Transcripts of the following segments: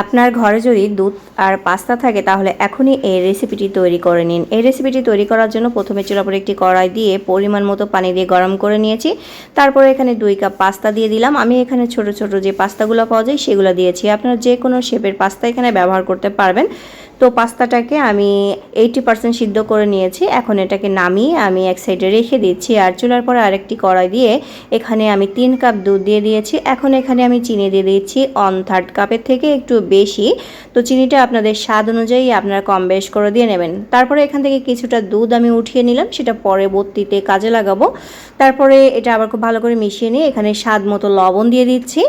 আপনার ঘরে যদি দুধ আর পাস্তা থাকে, তাহলে এখনই এই রেসিপিটি তৈরি করে নিন। এই রেসিপিটি তৈরি করার জন্য প্রথমে চুলার উপরে একটি কড়াই দিয়ে পরিমাণ মতো পানি দিয়ে গরম করে নিয়েছি। তারপরে এখানে দুই কাপ পাস্তা দিয়ে দিলাম। আমি এখানে ছোট ছোট যে পাস্তাগুলো পাওয়া যায়, সেগুলো দিয়েছি। আপনারা যে কোনো শেপের পাস্তা এখানে ব্যবহার করতে পারবেন। তো পাস্তাটাকে আমি এইটি পার্সেন্ট সিদ্ধ করে নিয়েছি। এখন এটাকে নামিয়ে আমি এক সাইডে রেখে দিচ্ছি আর চুলার পরে আরেকটি কড়াই দিয়ে এখানে আমি তিন কাপ দুধ দিয়ে দিয়েছি। এখন এখানে আমি চিনি দিয়ে দিচ্ছি অন থার্ড কাপের থেকে একটু বেশি। তো চিনিটা আপনাদের স্বাদ অনুযায়ী আপনারা কম বেশ করে দিয়ে নেবেন। তারপরে এখান থেকে কিছুটা দুধ আমি উঠিয়ে নিলাম, সেটা পরবর্তীতে কাজে লাগাবো। তারপরে এটা আবার খুব ভালো করে মিশিয়ে নিয়ে এখানে স্বাদ মতো লবণ দিয়ে দিচ্ছি।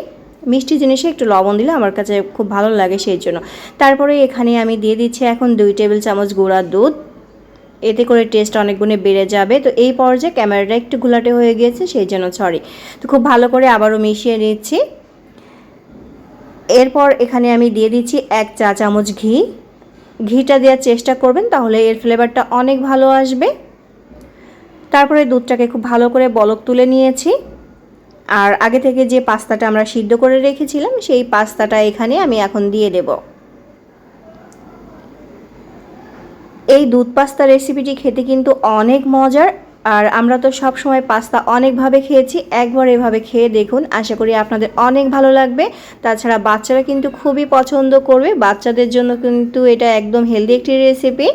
মিষ্টি জিনিসে একটু লবণ দিলে আমার কাছে খুব ভালো লাগে সেই জন্য। তারপরে এখানে আমি দিয়ে দিচ্ছি এখন দুই টেবিল চামচ গুঁড়া দুধ। এতে করে টেস্ট অনেক গুণে বেড়ে যাবে। তো এই পর্যায়ে ক্যামেরাটা একটু ঘোলাটে হয়ে গিয়েছে, সেই জন্য সরি তো খুব ভালো করে আবারও মিশিয়ে নিচ্ছি। এরপর এখানে আমি দিয়ে দিচ্ছি এক চা চামচ ঘি। ঘিটা দেওয়ার চেষ্টা করবেন, তাহলে এর ফ্লেভারটা অনেক ভালো আসবে। তারপরে দুধটাকে খুব ভালো করে বলক তুলে নিয়েছি। আর আগে থেকে যে পাস্তাটা আমরা সিদ্ধ করে রেখেছিলাম, সেই পাস্তাটা এখানে আমি এখন দিয়ে দেব। এই দুধ পাস্তা রেসিপিটি খেতে কিন্তু অনেক মজার, আর আমরা তো সব সময় পাস্তা অনেকভাবে খেয়েছি, একবার এভাবে খেয়ে দেখুন, আশা করি আপনাদের অনেক ভালো লাগবে। তাছাড়া বাচ্চারা কিন্তু খুবই পছন্দ করবে, বাচ্চাদের জন্য কিন্তু এটা একদম হেলদি একটি রেসিপি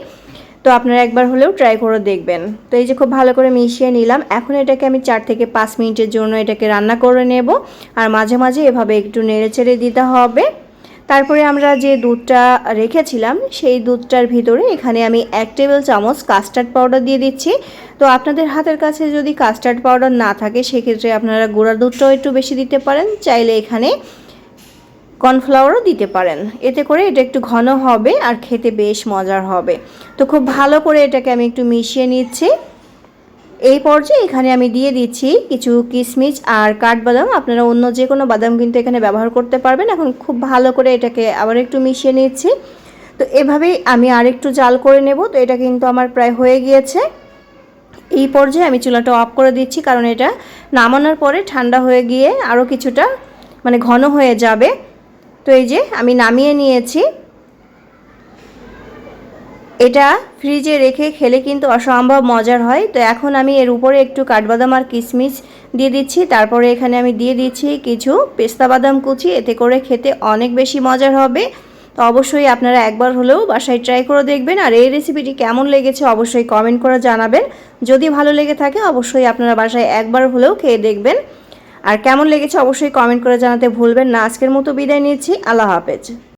তো আপনারা একবার হলেও ট্রাই করে দেখবেন। তো এই যে খুব ভালো করে মিশিয়ে নিলাম। এখন এটাকে আমি চার থেকে পাঁচ মিনিটের জন্য এটাকে রান্না করে নেব। আর মাঝে মাঝে এভাবে একটু নেড়ে চেড়ে দিতে হবে। তারপরে আমরা যে দুধটা রেখেছিলাম, সেই দুধটার ভিতরে এখানে আমি এক টেবিল চামচ কাস্টার্ড পাউডার দিয়ে দিচ্ছি। তো আপনাদের হাতের কাছে যদি কাস্টার্ড পাউডার না থাকে, সেক্ষেত্রে আপনারা গুঁড়া দুধটাও একটু বেশি দিতে পারেন। চাইলে এখানে কর্নফ্লাওয়ারও দিতে পারেন। এতে করে এটা একটু ঘন হবে আর খেতে বেশ মজার হবে। তো খুব ভালো করে এটাকে আমি একটু মিশিয়ে নিচ্ছি। এই পর্যায়ে এখানে আমি দিয়ে দিচ্ছি কিছু কিশমিশ আর কাঠবাদাম। আপনারা অন্য যে কোনো বাদাম কিন্তু এখানে ব্যবহার করতে পারবেন। এখন খুব ভালো করে এটাকে আবার একটু মিশিয়ে নিচ্ছি। তো এভাবেই আমি আরেকটু জাল করে নেব। তো এটা কিন্তু আমার প্রায় হয়ে গিয়েছে। এই পর্যায়ে আমি চুলাটা অফ করে দিচ্ছি কারণ এটা নামানোর পরে ঠান্ডা হয়ে গিয়ে আরও কিছুটা মানে ঘন হয়ে যাবে। তো এই যে আমি নামিয়ে নিয়েছি। এটা ফ্রিজে রেখে খেলে কিন্তু অসম্ভব মজার হয়। তো এখন আমি এর উপরে একটু কাঠবাদাম আর কিশমিশ দিয়ে দিচ্ছি। তারপরে এখানে আমি দিয়ে দিচ্ছি কিছু পেস্তা বাদাম কুচি। এতে করে খেতে অনেক বেশি মজার হবে। তো অবশ্যই আপনারা একবার হলেও বাসায় ট্রাই করে দেখবেন। আর এই রেসিপিটি কেমন লেগেছে অবশ্যই কমেন্ট করে জানাবেন। যদি ভালো লেগে থাকে, অবশ্যই আপনারা বাসায় একবার হলেও খেয়ে দেখবেন। আর কেমন লেগেছে অবশ্যই কমেন্ট করে জানাতে ভুলবেন না। আজকের মতো বিদায় নিচ্ছি। আল্লাহ হাফেজ।